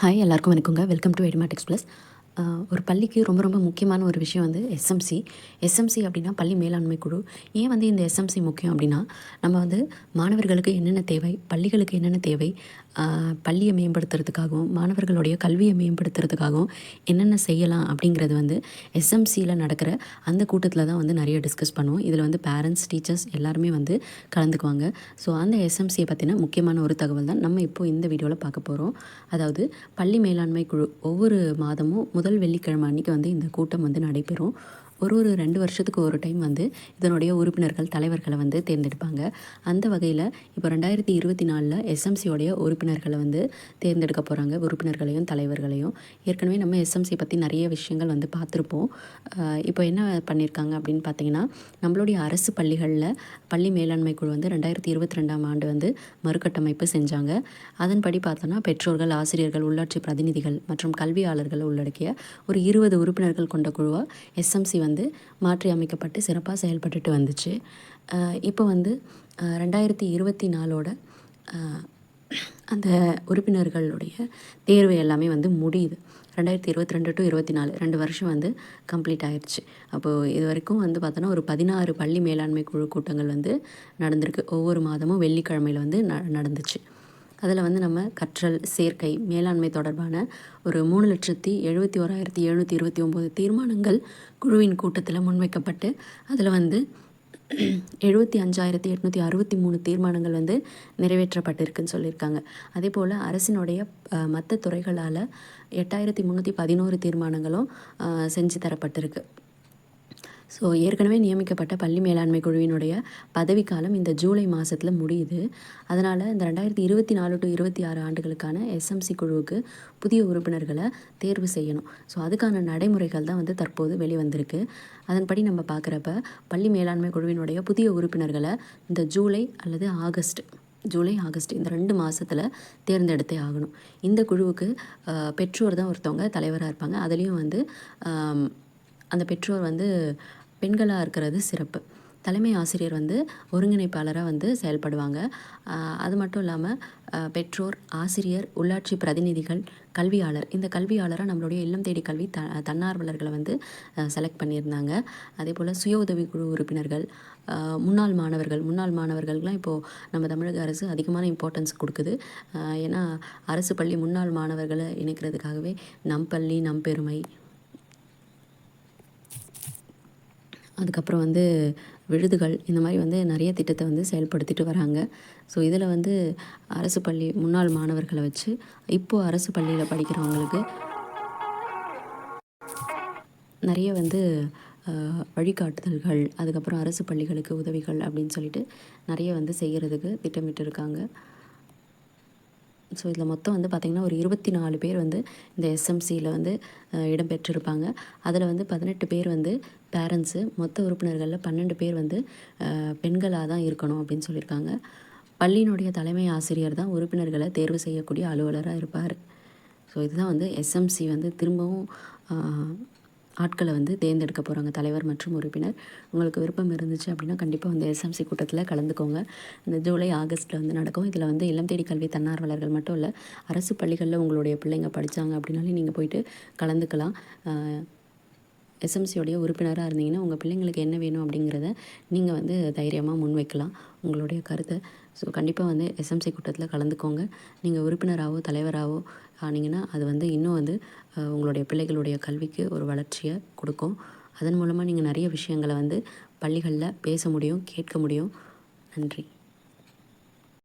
Hi எல்லாருக்கும் வணக்கங்க. Welcome to எடிமேட்டிக்ஸ் plus ஒரு பள்ளிக்கு ரொம்ப ரொம்ப முக்கியமான ஒரு விஷயம் வந்து எஸ்எம்சி எஸ்எம்சி அப்படின்னா பள்ளி மேலாண்மை குழு. ஏன் வந்து இந்த எஸ்எம்சி முக்கியம் அப்படின்னா நம்ம வந்து மாணவர்களுக்கு என்னென்ன தேவை பள்ளிகளுக்கு என்னென்ன தேவை பள்ளியை மேம்படுத்துறதுக்காகவும் மாணவர்களுடைய கல்வியை மேம்படுத்துறதுக்காகவும் என்னென்ன செய்யலாம் அப்படிங்கிறது வந்து எஸ்எம்சியில் நடக்கிற அந்த கூட்டத்தில் தான் வந்து நிறைய டிஸ்கஸ் பண்ணுவோம். இதில் வந்து பேரண்ட்ஸ் டீச்சர்ஸ் எல்லாருமே வந்து கலந்துக்குவாங்க. ஸோ அந்த எஸ்எம்சியை பற்றின முக்கியமான ஒரு தகவல் தான் நம்ம இப்போது இந்த வீடியோவில் பார்க்க போகிறோம் அதாவது பள்ளி மேலாண்மை குழு ஒவ்வொரு மாதமும் முதல் வெள்ளிக்கிழமை அன்னைக்கு வந்து இந்த கூட்டம் வந்து நடைபெறும். ஒரு ஒரு ரெண்டு வருஷத்துக்கு ஒரு டைம் வந்து இதனுடைய உறுப்பினர்கள் தலைவர்களை வந்து தேர்ந்தெடுப்பாங்க. அந்த வகையில் இப்போ ரெண்டாயிரத்தி இருபத்தி நாலில் எஸ்எம்சியோடைய உறுப்பினர்களை வந்து தேர்ந்தெடுக்க போகிறாங்க உறுப்பினர்களையும் தலைவர்களையும். ஏற்கனவே நம்ம எஸ்எம்சி பற்றி நிறைய விஷயங்கள் வந்து பார்த்துருப்போம். இப்போ என்ன பண்ணியிருக்காங்க அப்படின்னு பார்த்தீங்கன்னா நம்மளுடைய அரசு பள்ளிகளில் பள்ளி மேலாண்மை குழு வந்து ரெண்டாயிரத்தி இருபத்தி ரெண்டாம் ஆண்டு வந்து மறுகட்டமைப்பு செஞ்சாங்க. அதன்படி பார்த்தோன்னா பெற்றோர்கள் ஆசிரியர்கள் உள்ளாட்சி பிரதிநிதிகள் மற்றும் கல்வியாளர்கள் உள்ளடக்கிய ஒரு இருபது உறுப்பினர்கள் கொண்ட குழுவாக எஸ்எம்சி வந்து வந்து மாற்றி அமைக்கப்பட்டு சிறப்பாக செயல்பட்டுட்டு வந்துச்சு. இப்போ வந்து ரெண்டாயிரத்தி இருபத்தி நாலோட அந்த உறுப்பினர்களுடைய தேர்வு எல்லாமே வந்து முடியுது. ரெண்டாயிரத்தி இருபத்தி ரெண்டு டு இருபத்தி நாலு ரெண்டு வருஷம் வந்து கம்ப்ளீட் ஆயிடுச்சு அப்போது இது வரைக்கும் வந்து பார்த்தோன்னா ஒரு பதினாறு பள்ளி மேலாண்மை குழு கூட்டங்கள் வந்து நடந்திருக்கு. ஒவ்வொரு மாதமும் வெள்ளிக்கிழமையில் வந்து ந நடந்துச்சு. அதில் வந்து நம்ம கற்றல் சேர்க்கை மேலாண்மை தொடர்பான ஒரு மூணு லட்சத்தி எழுபத்தி ஓராயிரத்தி எழுநூற்றி இருபத்தி ஒம்பது தீர்மானங்கள் குழுவின் கூட்டத்தில் முன்வைக்கப்பட்டு அதில் வந்து எழுபத்தி அஞ்சாயிரத்தி எட்நூற்றி அறுபத்தி மூணு தீர்மானங்கள் வந்து நிறைவேற்றப்பட்டிருக்குன்னு சொல்லியிருக்காங்க. அதே போல் அரசினுடைய மற்ற துறைகளால் எட்டாயிரத்தி முந்நூற்றி பதினோரு தீர்மானங்களும் செஞ்சு தரப்பட்டிருக்கு. ஸோ ஏற்கனவே நியமிக்கப்பட்ட பள்ளி மேலாண்மை குழுவினுடைய பதவிக்காலம் இந்த ஜூலை மாதத்தில் முடியுது. அதனால் இந்த ரெண்டாயிரத்தி இருபத்தி நாலு டு இருபத்தி ஆறு ஆண்டுகளுக்கான எஸ்எம்சி குழுவுக்கு புதிய உறுப்பினர்களை தேர்வு செய்யணும். ஸோ அதுக்கான நடைமுறைகள் தான் வந்து தற்போது வெளிவந்திருக்கு. அதன்படி நம்ம பார்க்குறப்ப பள்ளி மேலாண்மை குழுவினுடைய புதிய உறுப்பினர்களை இந்த ஜூலை அல்லது ஆகஸ்ட் ஜூலை ஆகஸ்ட் இந்த ரெண்டு மாதத்தில் தேர்ந்தெடுத்தே ஆகணும். இந்த குழுவுக்கு பெற்றோர் தான் ஒருத்தவங்க தலைவராக இருப்பாங்க. அதுலேயும் வந்து அந்த பெற்றோர் வந்து பெண்களாக இருக்கிறது சிறப்பு. தலைமை ஆசிரியர் வந்து ஒருங்கிணைப்பாளராக வந்து செயல்படுவாங்க. அது மட்டும் இல்லாமல் பெற்றோர் ஆசிரியர் உள்ளாட்சி பிரதிநிதிகள் கல்வியாளர். இந்த கல்வியாளராக நம்மளுடைய இல்லம் தேடி கல்வி த தன்னார்வலர்களை வந்து செலக்ட் பண்ணியிருந்தாங்க. அதே போல் சுய உதவிக்குழு உறுப்பினர்கள் முன்னாள் மாணவர்கள். முன்னாள் மாணவர்களுக்கெலாம் இப்போது நம்ம தமிழக அரசு அதிகமான இம்பார்ட்டன்ஸ் கொடுக்குது. ஏன்னா அரசு பள்ளி முன்னாள் மாணவர்களை இணைக்கிறதுக்காகவே நம் பள்ளி நம் பெருமை அதுக்கப்புறம் வந்து விழுதுகள் இந்த மாதிரி வந்து நிறைய திட்டத்தை வந்து செயல்படுத்திட்டு வராங்க. ஸோ இதில் வந்து அரசு பள்ளி முன்னாள் மாணவர்களை வச்சு இப்போது அரசு பள்ளியில் படிக்கிறவங்களுக்கு நிறைய வந்து வழிகாட்டுதல்கள் அதுக்கப்புறம் அரசு பள்ளிகளுக்கு உதவிகள் அப்படின்னு சொல்லிட்டு நிறைய வந்து செய்கிறதுக்கு திட்டமிட்டு இருக்காங்க ஸோ இதில் மொத்தம் வந்து பார்த்திங்கன்னா ஒரு இருபத்தி நாலு பேர் வந்து இந்த எஸ்எம்சியில் வந்து இடம்பெற்றிருப்பாங்க. அதில் வந்து பதினெட்டு பேர் வந்து பேரண்ட்ஸு மொத்த உறுப்பினர்களில் பன்னெண்டு பேர் வந்து பெண்களாக தான் இருக்கணும் அப்படின்னு சொல்லியிருக்காங்க. பள்ளியினுடைய தலைமை ஆசிரியர் தான் உறுப்பினர்களை தேர்வு செய்யக்கூடிய அலுவலராக இருப்பார். ஸோ இதுதான் வந்து எஸ்எம்சி வந்து திரும்பவும் ஆட்களை வந்து தேர்ந்தெடுக்க போகிறாங்க தலைவர் மற்றும் உறுப்பினர். உங்களுக்கு விருப்பம் இருந்துச்சு அப்படின்னா கண்டிப்பாக வந்து எஸ்எம்சி கூட்டத்தில் கலந்துக்கோங்க. இந்த ஜூலை ஆகஸ்ட்டில் வந்து நடக்கும். இதில் வந்து இளம் தேடி கல்வி தன்னார்வலர்கள் மட்டும் இல்லை அரசு பள்ளிகளில் உங்களுடைய பிள்ளைங்க படித்தாங்க அப்படின்னாலே நீங்கள் போயிட்டு கலந்துக்கலாம். எஸ்எம்சியோடைய உறுப்பினராக இருந்தீங்கன்னா உங்கள் பிள்ளைங்களுக்கு என்ன வேணும் அப்படிங்கிறத நீங்கள் வந்து தைரியமாக முன்வைக்கலாம். உங்களுடைய கருத்தை ஸோ கண்டிப்பாக வந்து எஸ்எம்சி கூட்டத்தில் கலந்துக்கோங்க. நீங்கள் உறுப்பினராகவோ தலைவராகவோ ஆனீங்கன்னா அது வந்து இன்னும் வந்து உங்களுடைய பிள்ளைகளுடைய கல்விக்கு ஒரு வளர்ச்சியை கொடுக்கும். அதன் மூலமாக நீங்கள் நிறைய விஷயங்களை வந்து பள்ளிகளில் பேச முடியும் கேட்க முடியும். நன்றி.